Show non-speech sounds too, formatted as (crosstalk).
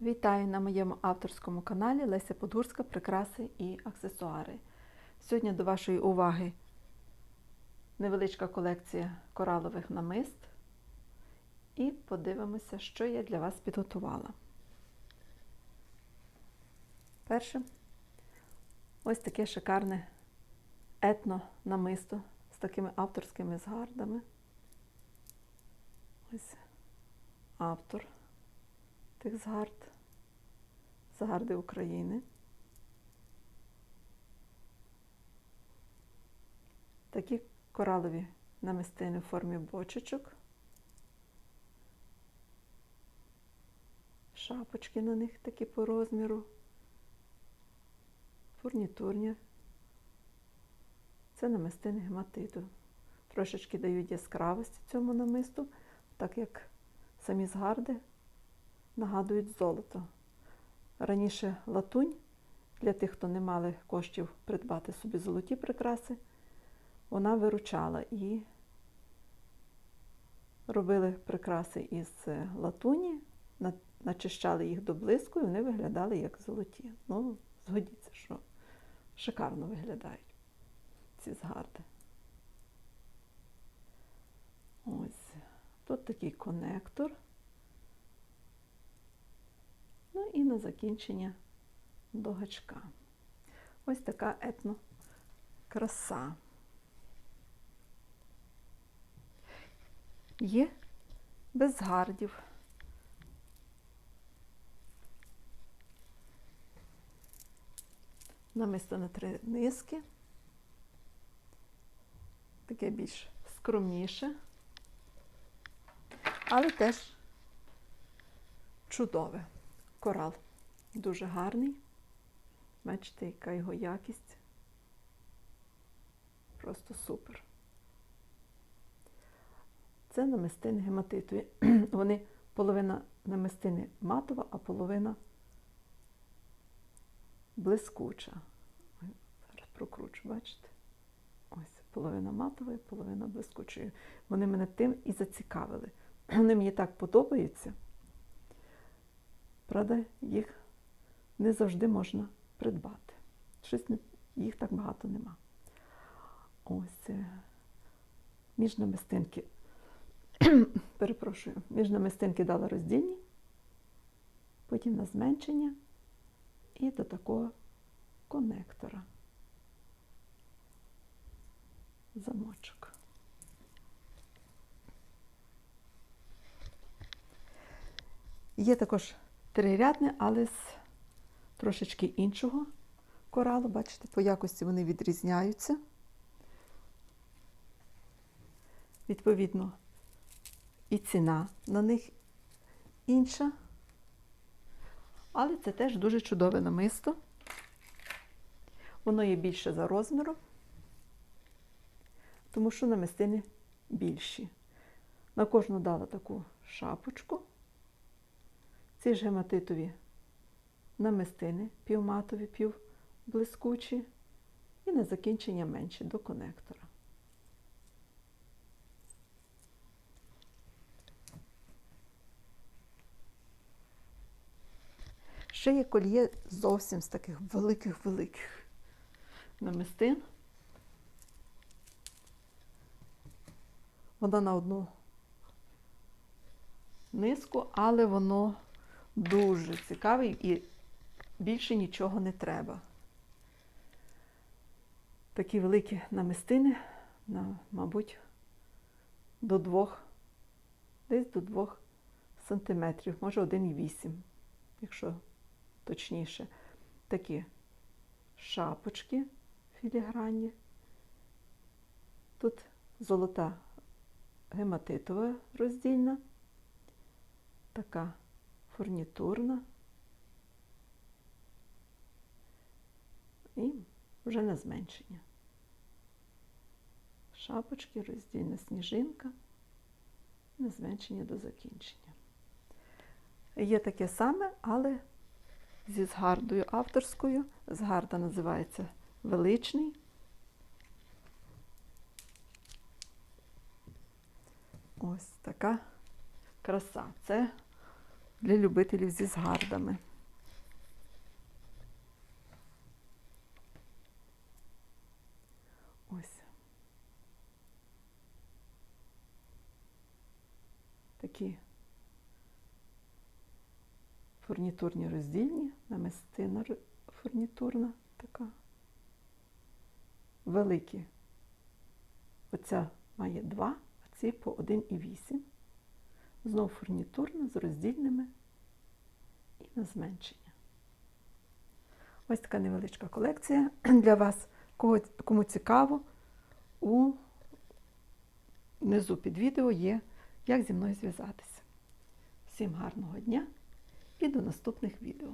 Вітаю на моєму авторському каналі Леся Подгурська Прикраси і аксесуари. Сьогодні до вашої уваги невеличка колекція коралових намист. І подивимося, що я для вас підготувала. Перше ось таке шикарне етно намисто з такими авторськими згардами. Ось автор тих згард, згарди України. Такі коралові намистини в формі бочечок. Шапочки на них такі по розміру, фурнітурні. Це намистини гематиту. Трошечки дають яскравості цьому намисту, так як самі згарди нагадують золото. Раніше латунь, для тих, хто не мали коштів придбати собі золоті прикраси, вона виручала і робили прикраси із латуні, начищали їх до блиску, і вони виглядали як золоті. Ну, згодіться, що шикарно виглядають ці згарди. Ось. Тут такий конектор. Ну і на закінчення до гачка. Ось така етно краса. Є без гардів. Намисто на три низки. Таке більш скромніше, але теж чудове корал. Дуже гарний. Бачите, яка його якість. Просто супер. Це намистини гематитові. (clears throat) Вони половина намистини матова, а половина блискуча. Зараз прокручу, бачите? Ось, половина матової, половина блискучої. Вони мене тим і зацікавили. (clears throat) Вони мені так подобаються. Правда, їх не завжди можна придбати. Щось не, їх так багато нема. Ось між намистинки, (clears throat) перепрошую, між намистинки дала роздільні, потім на зменшення і до такого конектора. Замочок. Є також трирядне, але з трошечки іншого коралу. Бачите, по якості вони відрізняються. Відповідно, і ціна на них інша. Але це теж дуже чудове намисто. Воно є більше за розміром, тому що намистини більші. На кожну дала таку шапочку. Ці ж гематитові намистини, півматові, півблискучі, і на закінчення менші до конектора. Ще є кольє зовсім з таких великих-великих намистин. Вона на одну низку, але воно дуже цікавий і більше нічого не треба. Такі великі намистини, на, мабуть, до двох, десь до двох сантиметрів, може 1,8, якщо точніше. Такі шапочки філігранні. Тут золота гематитова роздільна, така фурнітурна і вже на зменшення. Шапочки, роздільна сніжинка, на зменшення до закінчення. Є таке саме, але зі згардою авторською. Згарда називається величний. Ось така краса. Це для любителів зі згардами. Ось. Такі фурнітурні роздільні, намистина фурнітурна така. Великі. Оця має 2, а ці по 1,8. Знов фурнітурно з роздільними і на зменшення. Ось така невеличка колекція для вас. Кому цікаво, у внизу під відео є, як зі мною зв'язатися. Всім гарного дня і до наступних відео.